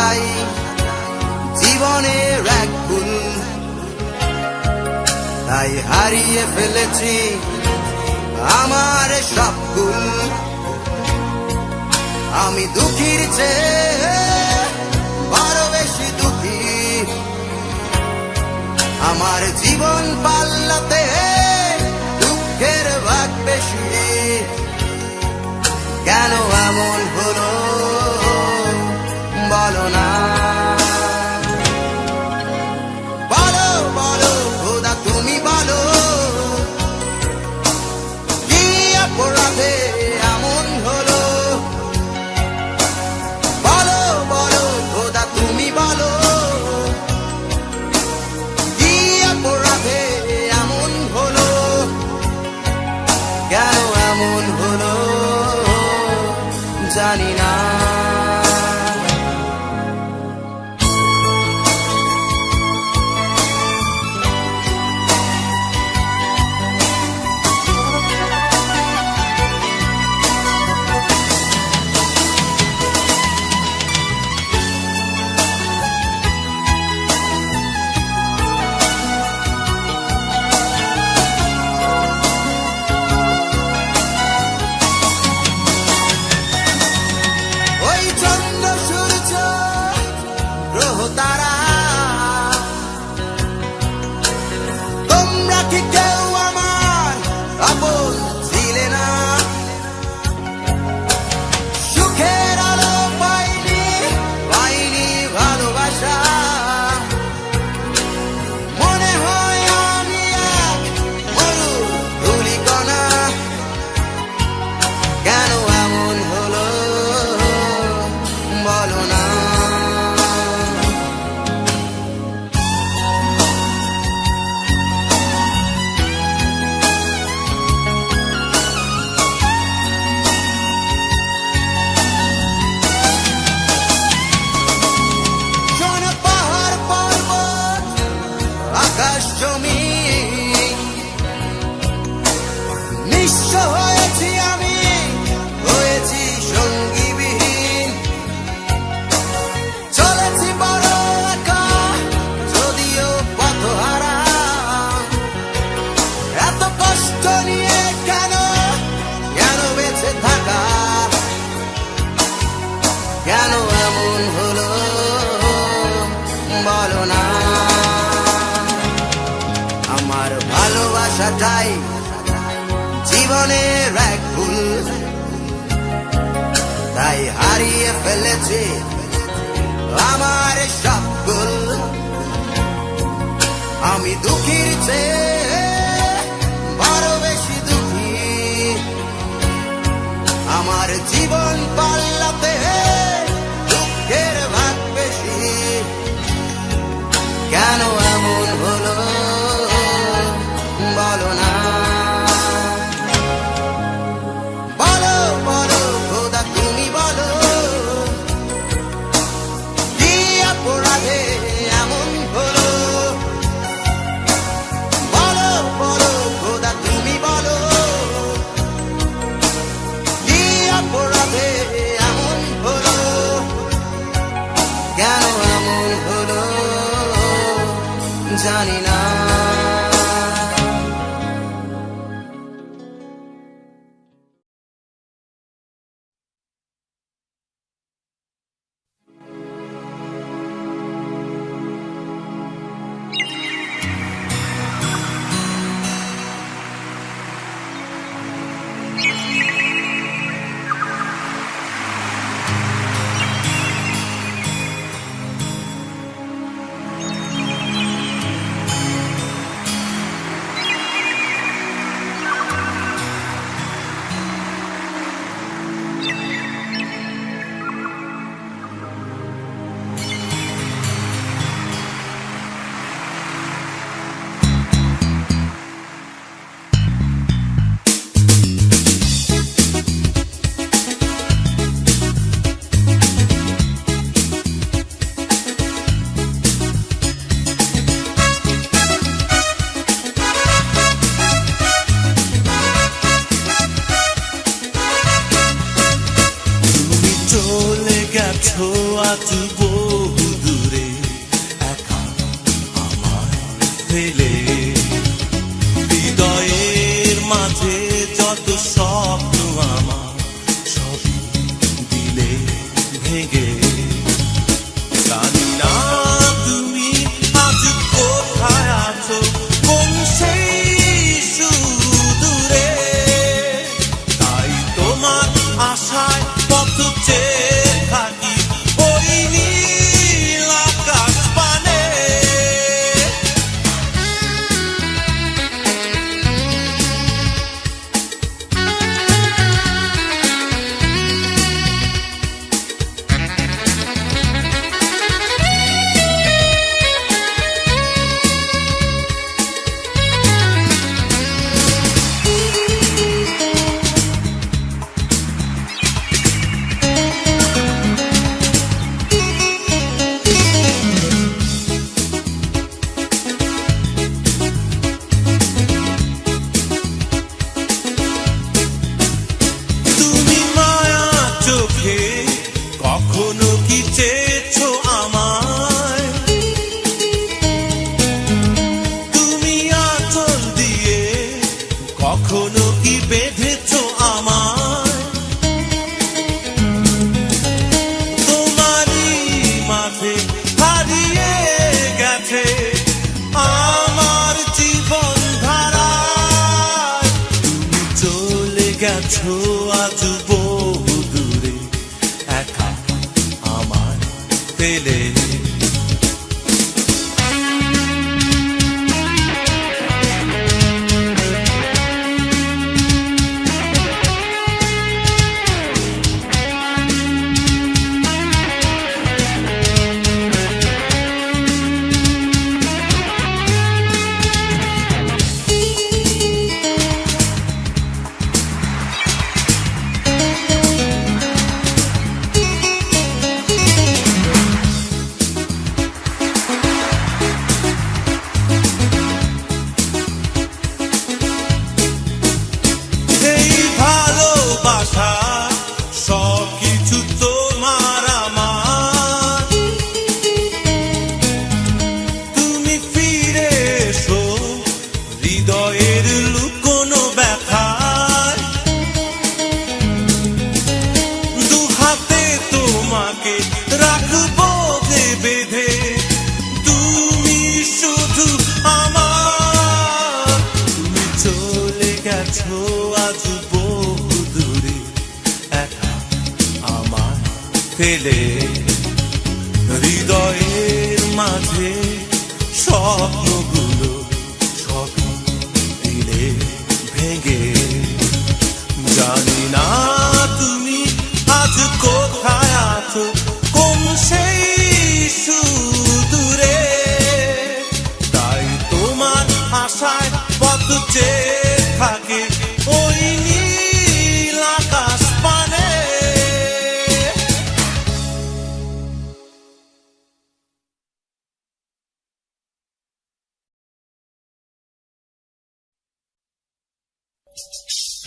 তাই জীবনের এক ভুল। তাই হারিয়ে ফেলেছি আমার সব ভুল। আমি দুঃখীর চেয়ে বড় বেশি দুঃখী। আমার জীবন পাল্লাতে দুঃখের ভাগ বেশি। কেন এমন হলো? ফেলেছে। আমার সবগুল আমি দুঃখীর ছে বড় বেশি দুঃখী। আমার জীবন পাল্লা you গেছো আজ বহু দূরে একা আমার পেলে ভালোবাসা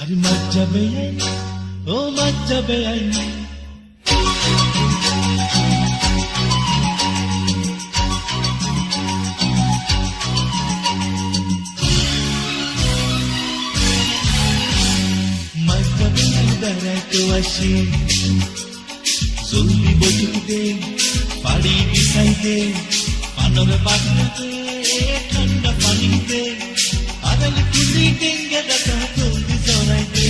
Hadi majja beyay, oh majja beyay, ভালোবাসি। জলদি বধুতে বাড়ি বিছাইতে পানর বাগনাতে ঠান্ডা পানিতে, আগাল খুলি ডেঙ্গে রাখা জলদি জড়াইতে।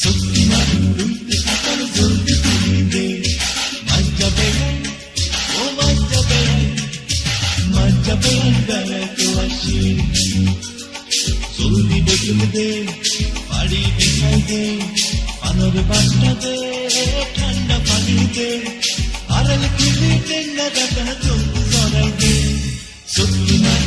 সত্যি মারি উল্টে আকাল জলদি তুলিতে। মাজ্জা বেড়াই, ও মাজ্জা বেড়াই মাজ্জা বেড়াই বেড়াইতে আসি। জলদি বধুতে বাড়ি বিছাইতে তোর ঠান্ডা পানিতে আড়াল খুলে টেন্ডা রাখা চোখ সরাইতে সত্যি নাই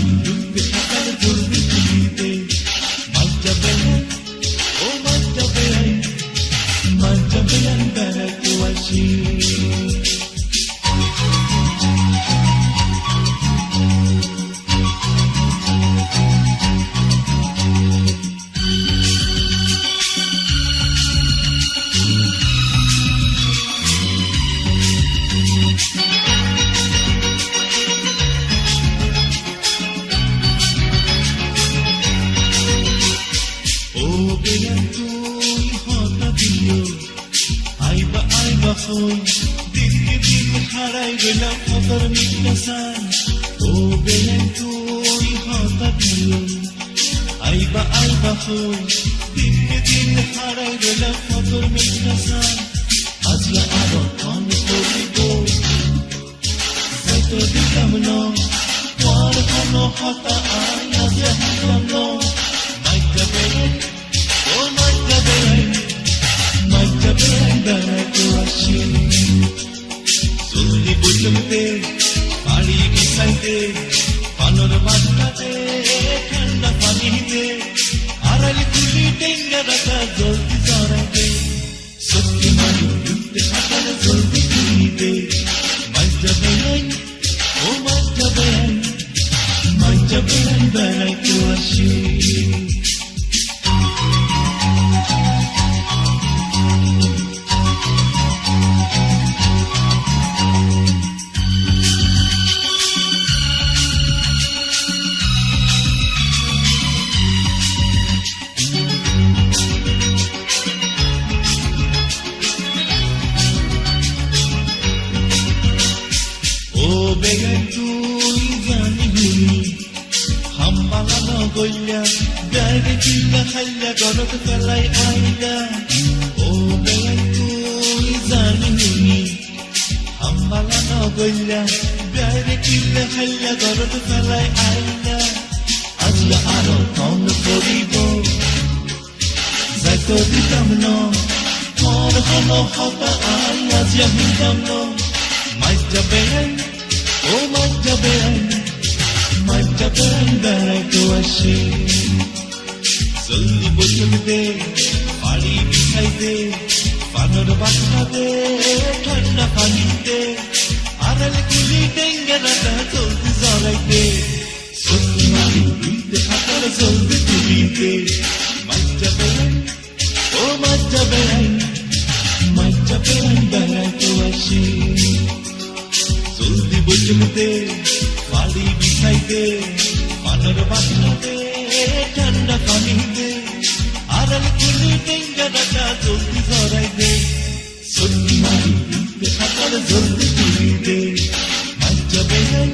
ছই দিনে দিন হারাই গেলাম কত মেঘনা বেড়াই গাড়ি চিল্লা খাইলা গরত ফেলাই আইলা আজলা আরও কম করিব যাইতো দিতাম ন তোর হলো হতা আই আজ দিতাম ন মাইজা বেড়াই ও মাইজা বেড়াই মাইজা বেড়াই বেড়াইতে আসি জলদি বদল দে পানি মিঠাই দে পানর বাসনা দে ঠান্ডা পানি দে আড়াল কুলি ডেঙ্গে রাখা জলদি জড়াইতে সত্যি দিতে আকার জলদি তুলিতে মাইজা বেড়াই ও মাইজা বেড়াই মাইজা বেড়াই বেড়াইতে আসি জলদি বুঝলতে পালি বিছাইতে পানর বাসনাতে ঠান্ডা পানিতে আড়াল কুলি টেঙ্গা ডাকা জলদি জড়াইতে সত্যি মারি দিতে সকাল জলদি তুলিতে মাজ্জা বেড়াই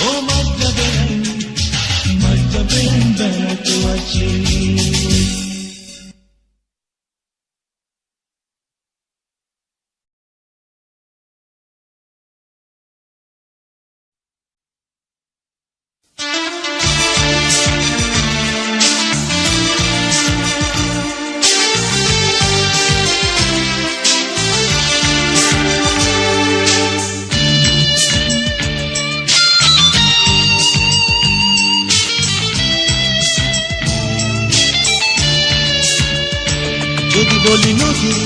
ও মাজ্জা বেড়াই মাজ্জা বেড়াই বেড়াতে আসি বলি নদী,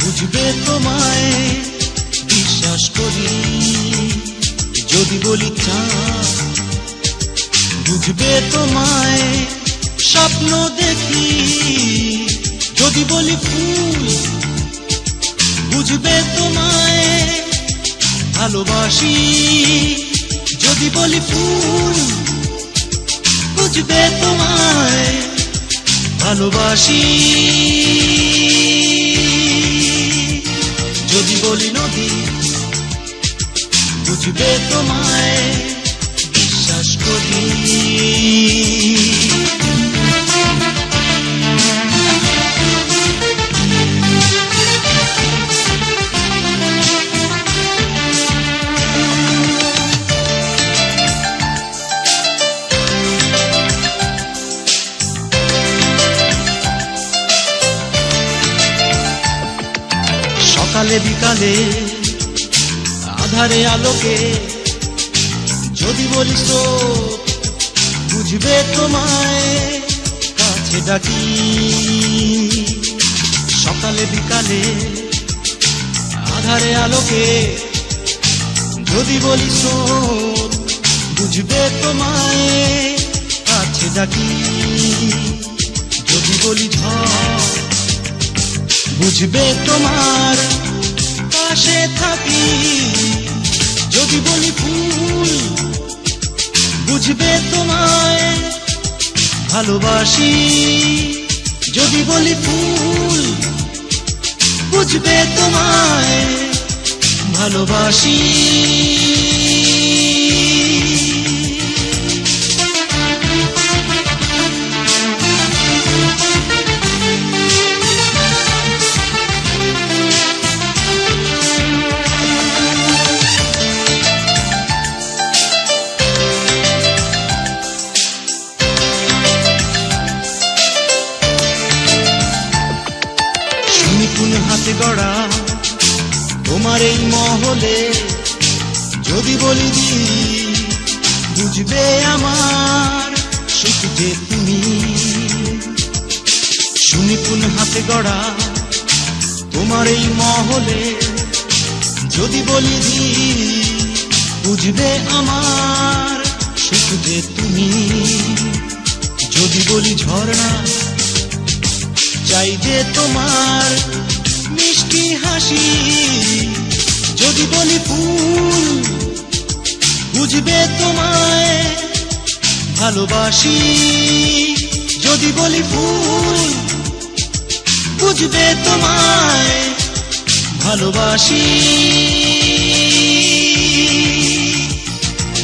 বুঝবে তোমায়, বিশ্বাস করি। যদি বলি চাঁদ বুঝবে তোমায়, স্বপ্ন দেখি। যদি বলি ফুল, বুঝবে তোমায়, ভালোবাসি। যদি বলি ফুল, বুঝবে তোমায় ভালোবাসি। যদি বলি নদী বুঝবে তোমায় বিশ্বাস করি। সকালে বিকালে, আধারে আলোকে। যদি বলিস বুঝবে তোমায়, কাছে ডাকি। সকালে বিকালে, আধারে আলোকে। যদি বলিস বুঝবে তোমায়, কাছে ডাকি। যদি বলি ঝড় বুঝবে তোমার পাশে থাকি। যদি বলি ফুল বুঝবে তোমায় ভালোবাসি। যদি বলি ফুল বুঝবে তোমায় ভালোবাসি। এই মহলে যদি বলি দি, বুঝবে আমার যে তুমি। যদি বলি ঝর্ণা, চাই যে তোমার মিষ্টি হাসি। যদি বলি ফুল, বুঝবে তোমায় ভালোবাসি। যদি বলি ফুল, বুঝবে তোমায় ভালোবাসি।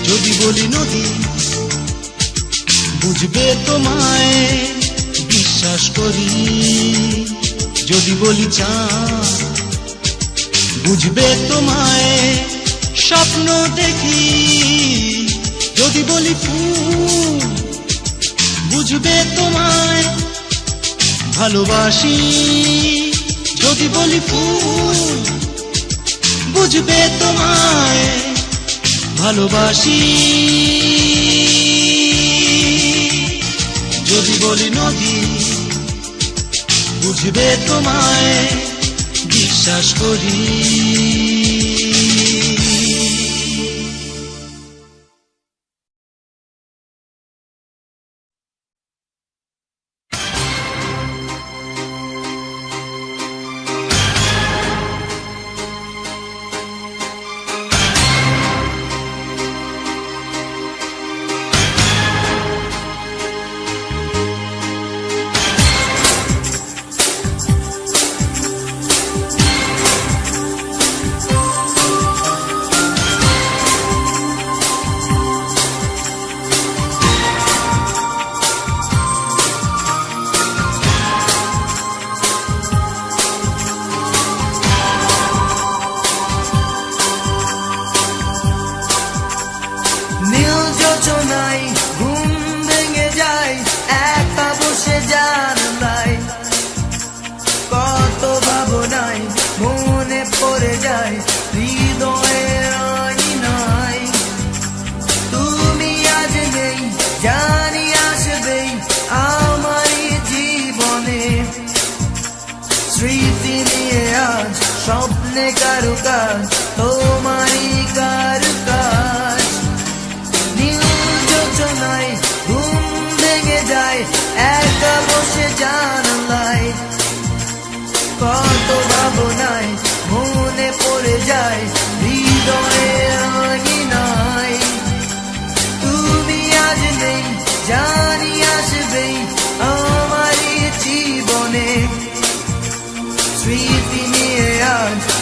যদি বলি নদী, বুঝবে তোমায়, বিশ্বাস করি। যদি বলি চাঁদ, বুঝবে তোমায়, স্বপ্ন দেখি। যদি বলি ফুল, বুঝবে তোমায়, ভালোবাসি। যদি বলি ফুল বুঝবে তোমায় ভালোবাসি। যদি বলি নদী বুঝবে তোমায় বিশ্বাস করি। স্বপ্নে কারু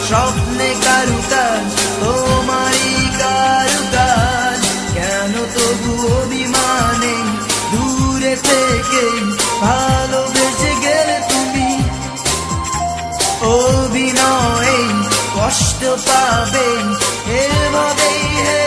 স্বপ্নে কারু কাজ তোমারই কারু কাজ কেন তবু অভিমানে দূরে থেকে ভালোবেসে গেলে তুমি? অভিনয়ে কষ্ট পাবে, এভাবেই হেরে